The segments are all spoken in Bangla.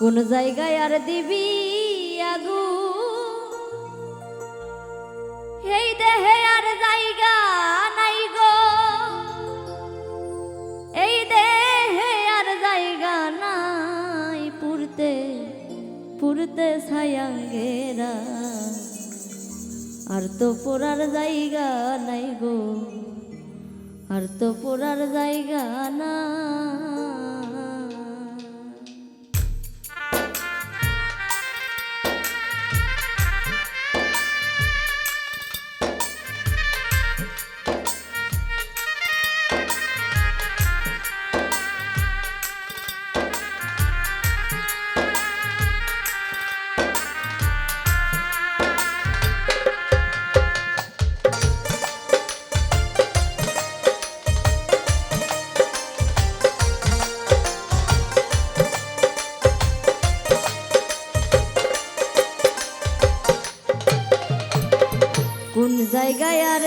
কোন জায়গায় আর দিবি আগু? এই দেহে আর জায়গা নাই গো। এই দেহে আর জায়গা নাই পুরতে পুরতে ছায়াঙ্গেরা আর তো পড়ার জায়গা নাই গো, আর তো পড়ার জায়গা না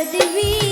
பதவி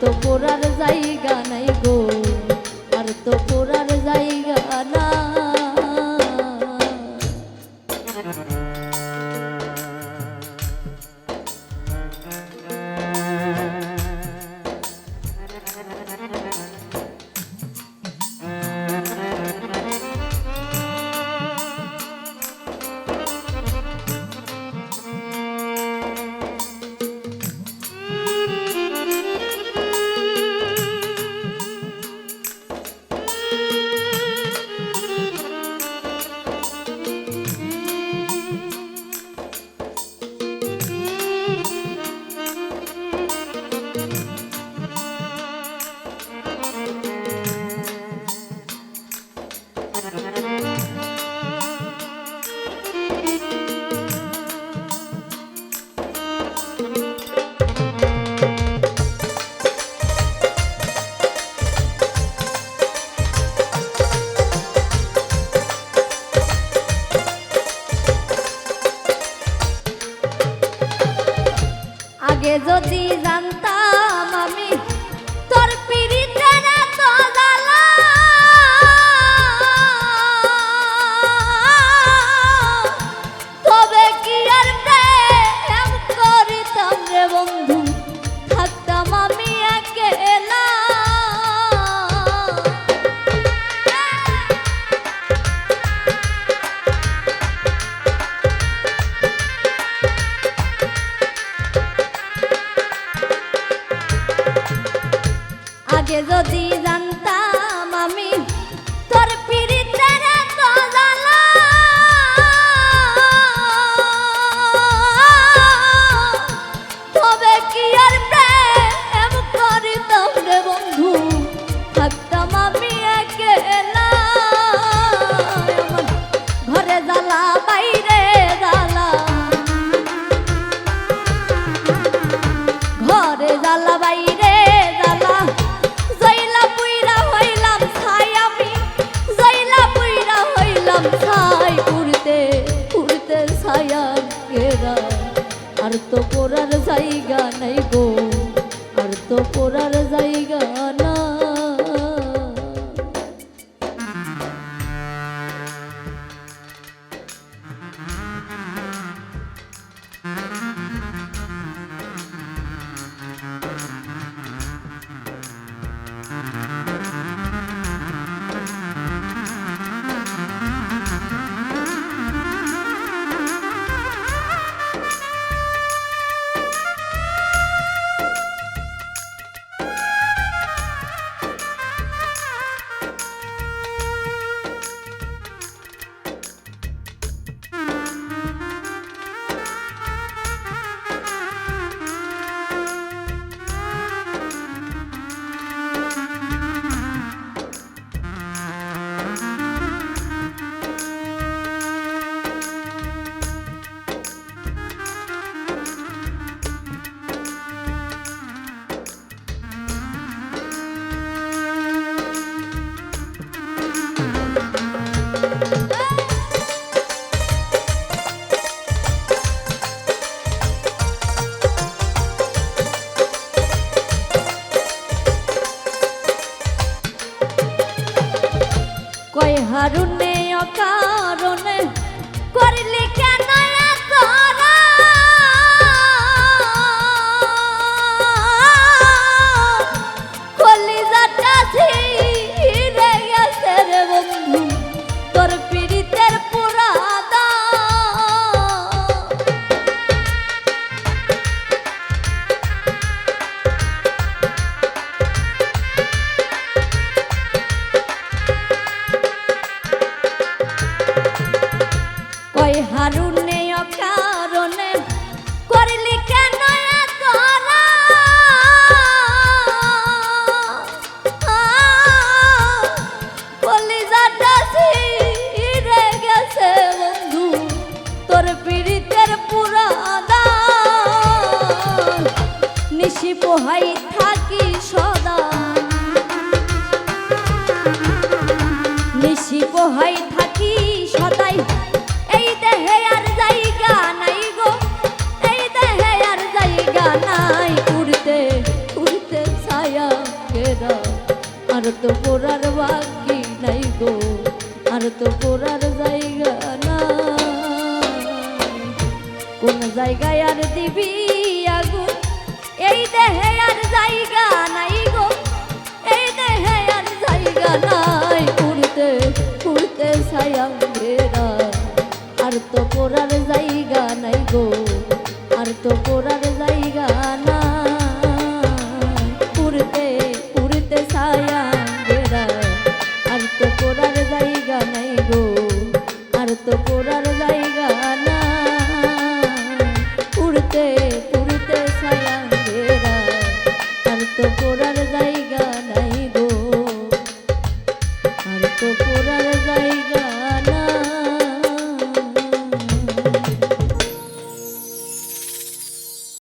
তো পোড়ার জায়গা যদি জানতাম আগে যদি জানতাম আমি তোর পিড়িতের তবে কি আর প্রেম করিতাম রে বন্ধু? থাকতাম আমি একে তো করার জায়গা নাই গো। আর তো পোড়ার বাকি নাই গো, আর তো পোড়ার জায়গা নাই। কোন জায়গায় আর দিবি আগুন? এই দেহে আর জায়গা নাই গো, এই দেহে আর জায়গা নাই। উড়তে উড়তে ঘেরা। আর তো পড়ার জায়গা নাই গো, আর তো পড়ার